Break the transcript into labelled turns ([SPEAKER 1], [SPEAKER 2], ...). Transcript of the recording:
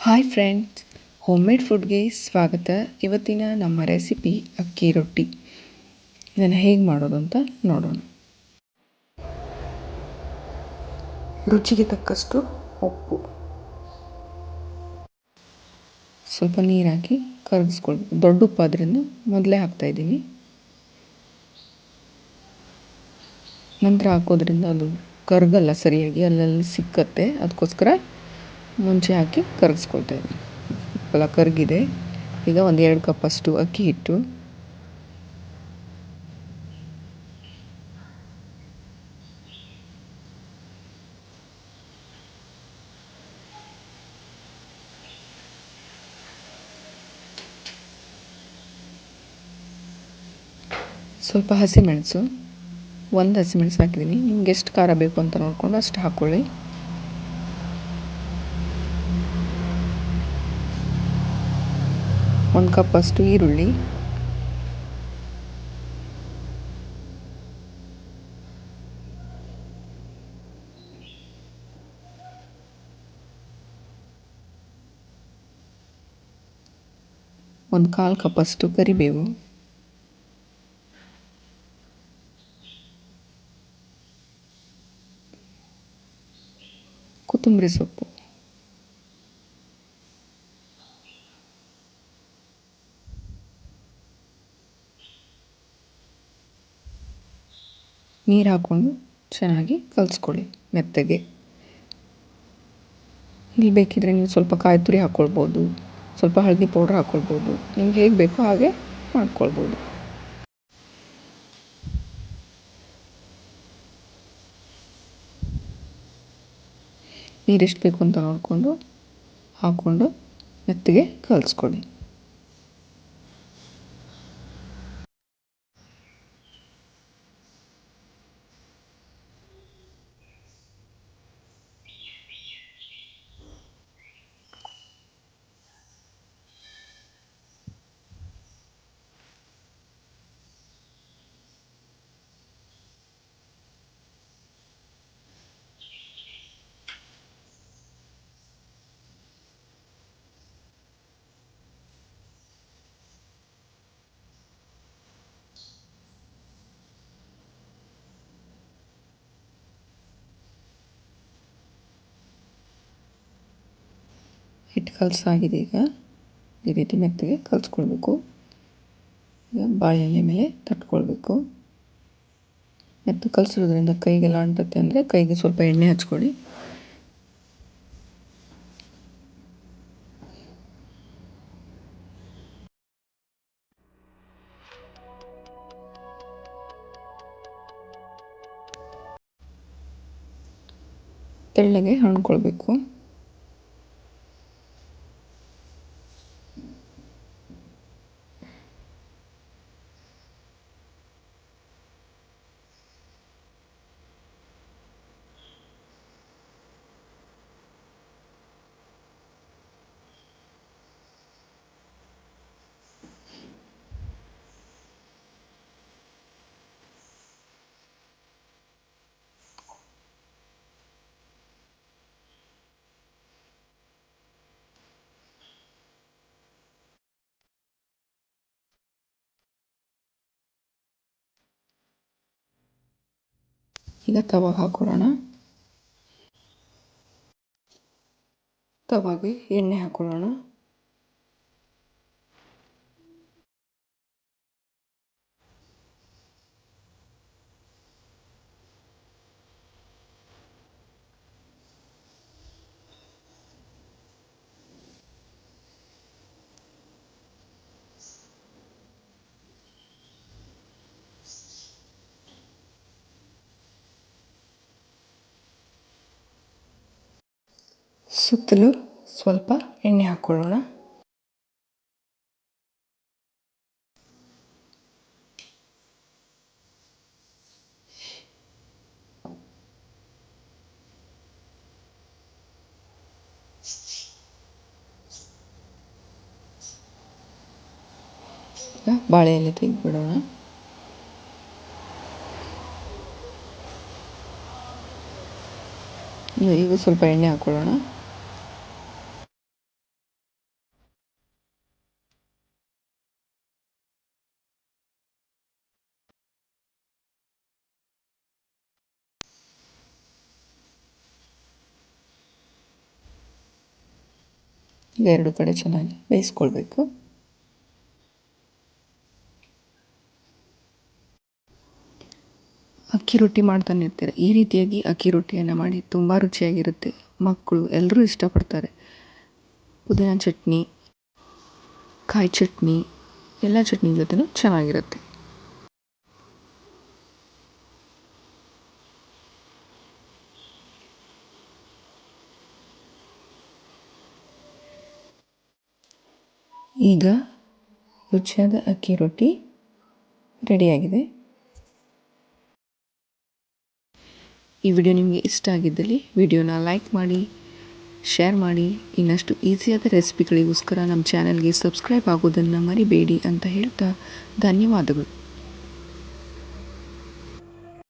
[SPEAKER 1] Hi friends home made ಫುಡ್ಗೆ ಸ್ವಾಗತ. ಇವತ್ತಿನ ನಮ್ಮ ರೆಸಿಪಿ ಅಕ್ಕಿ ರೊಟ್ಟಿ. ಇದನ್ನು ಹೇಗೆ ಮಾಡೋದು ಅಂತ ನೋಡೋಣ. ರುಚಿಗೆ ತಕ್ಕಷ್ಟು ಉಪ್ಪು. ಸ್ವಲ್ಪ ನೀರು ಹಾಕಿ ಕರಗಿಸ್ಕೊಳ್ಬೇಕು ದೊಡ್ಡ ಉಪ್ಪು ಆದ್ದರಿಂದ ಮೊದಲೇ ಹಾಕ್ತಾಯಿದ್ದೀನಿ ನಂತರ ಹಾಕೋದ್ರಿಂದ ಅದು ಕರಗಲ್ಲ ಸರಿಯಾಗಿ, ಅಲ್ಲಲ್ಲಿ ಸಿಕ್ಕತ್ತೆ. ಅದಕ್ಕೋಸ್ಕರ ಮುಂಚೆ ಹಾಕಿ ಕರಗಿಸ್ಕೊಳ್ತಾ ಇದ್ದೀನಿ ಎಲ್ಲ ಕರಗಿದೆ. ಈಗ ಒಂದು ಎರಡು ಕಪ್ಪಷ್ಟು ಅಕ್ಕಿ ಹಿಟ್ಟು. ಸ್ವಲ್ಪ ಹಸಿಮೆಣಸು. ಒಂದು ಹಸಿಮೆಣಸು ಹಾಕಿದ್ದೀನಿ. ನಿಮ್ಗೆ ಎಷ್ಟು ಖಾರ ಬೇಕು ಅಂತ ನೋಡಿಕೊಂಡು ಅಷ್ಟು ಹಾಕ್ಕೊಳ್ಳಿ ಒಂದು ಕಪ್ಪಷ್ಟು ಈರುಳ್ಳಿ. ಒಂದು ಕಾಲು ಕಪ್ಪಷ್ಟು ಕರಿಬೇವು. ಕೊತ್ತಂಬರಿ ಸೊಪ್ಪು. ನೀರು ಹಾಕ್ಕೊಂಡು ಚೆನ್ನಾಗಿ ಕಲಿಸ್ಕೊಳ್ಳಿ ಮೆತ್ತಗೆ. ಇಲ್ಲಿ ಬೇಕಿದ್ದರೆ ನೀವು ಸ್ವಲ್ಪ ಕಾಯಿ ತುರಿ ಹಾಕ್ಕೊಳ್ಬೋದು ಸ್ವಲ್ಪ ಹಳದಿ ಪೌಡ್ರ್ ಹಾಕ್ಕೊಳ್ಬೋದು ನಿಮ್ಗೆ ಹೇಗೆ ಬೇಕೋ ಹಾಗೆ ಮಾಡ್ಕೊಳ್ಬೋದು. ನೀರೆಷ್ಟು ಬೇಕು ಅಂತ ನೋಡಿಕೊಂಡು ಹಾಕ್ಕೊಂಡು ಮೆತ್ತಗೆ ಕಲಿಸ್ಕೊಳ್ಳಿ. ಹಿಟ್ಟು ಕಲಸಾಗಿದೆ ಈಗ. ಈ ರೀತಿ ಮೆತ್ತಗೆ ಕಲಸ್ಕೊಳ್ಬೇಕು ಈಗ ಬಾಳೆಎಲೆ ಮೇಲೆ ತಟ್ಕೊಳ್ಬೇಕು. ಮೆತ್ತ ಕಲಸಿರೋದ್ರಿಂದ ಕೈಗೆಲ್ಲ ಅಂಟುತ್ತೆ ಅಂದರೆ ಕೈಗೆ ಸ್ವಲ್ಪ ಎಣ್ಣೆ ಹಚ್ಕೊಳ್ಳಿ. ತೆಳ್ಳಗೆ ಹಣ್ಕೊಳ್ಬೇಕು. ಈಗ ತವಾಗ ಹಾಕೊಳ್ಳೋಣ ತವಾಗೆ ಎಣ್ಣೆ ಹಾಕೊಳ್ಳೋಣ. ಸುತ್ತಲೂ ಸ್ವಲ್ಪ ಎಣ್ಣೆ ಹಾಕ್ಕೊಳ್ಳೋಣ ಬಾಳೆ ಎಲೆ ತೆಗೆದುಬಿಡೋಣ. ಈಗ ಸ್ವಲ್ಪ ಎಣ್ಣೆ ಹಾಕ್ಕೊಳ್ಳೋಣ ಈಗ ಎರಡು ಕಡೆ ಚೆನ್ನಾಗಿ ಬೇಯಿಸ್ಕೊಳ್ಬೇಕು. ಅಕ್ಕಿ ರೊಟ್ಟಿ ಮಾಡ್ತಾನೆ ಇರ್ತೀರ, ಈ ರೀತಿಯಾಗಿ ಅಕ್ಕಿ ರೊಟ್ಟಿಯನ್ನು ಮಾಡಿ ತುಂಬ ರುಚಿಯಾಗಿರುತ್ತೆ. ಮಕ್ಕಳು ಎಲ್ಲರೂ ಇಷ್ಟಪಡ್ತಾರೆ. ಪುದೀನ ಚಟ್ನಿ, ಕಾಯಿ ಚಟ್ನಿ, ಎಲ್ಲ ಚಟ್ನಿ ಜೊತೆನೂ ಚೆನ್ನಾಗಿರುತ್ತೆ. ಈಗ ರುಚಿಯಾದ ಅಕ್ಕಿ ರೊಟ್ಟಿ ರೆಡಿಯಾಗಿದೆ. ಈ ವಿಡಿಯೋ ನಿಮಗೆ ಇಷ್ಟ ಆಗಿದ್ದಲ್ಲಿ ವಿಡಿಯೋನ ಲೈಕ್ ಮಾಡಿ, ಶೇರ್ ಮಾಡಿ. ಇನ್ನಷ್ಟು ಈಸಿಯಾದ ರೆಸಿಪಿಗಳಿಗೋಸ್ಕರ ನಮ್ಮ ಚಾನಲ್ಗೆ ಸಬ್ಸ್ಕ್ರೈಬ್ ಆಗೋದನ್ನು ಮರಿಬೇಡಿ ಅಂತ ಹೇಳ್ತಾ ಧನ್ಯವಾದಗಳು.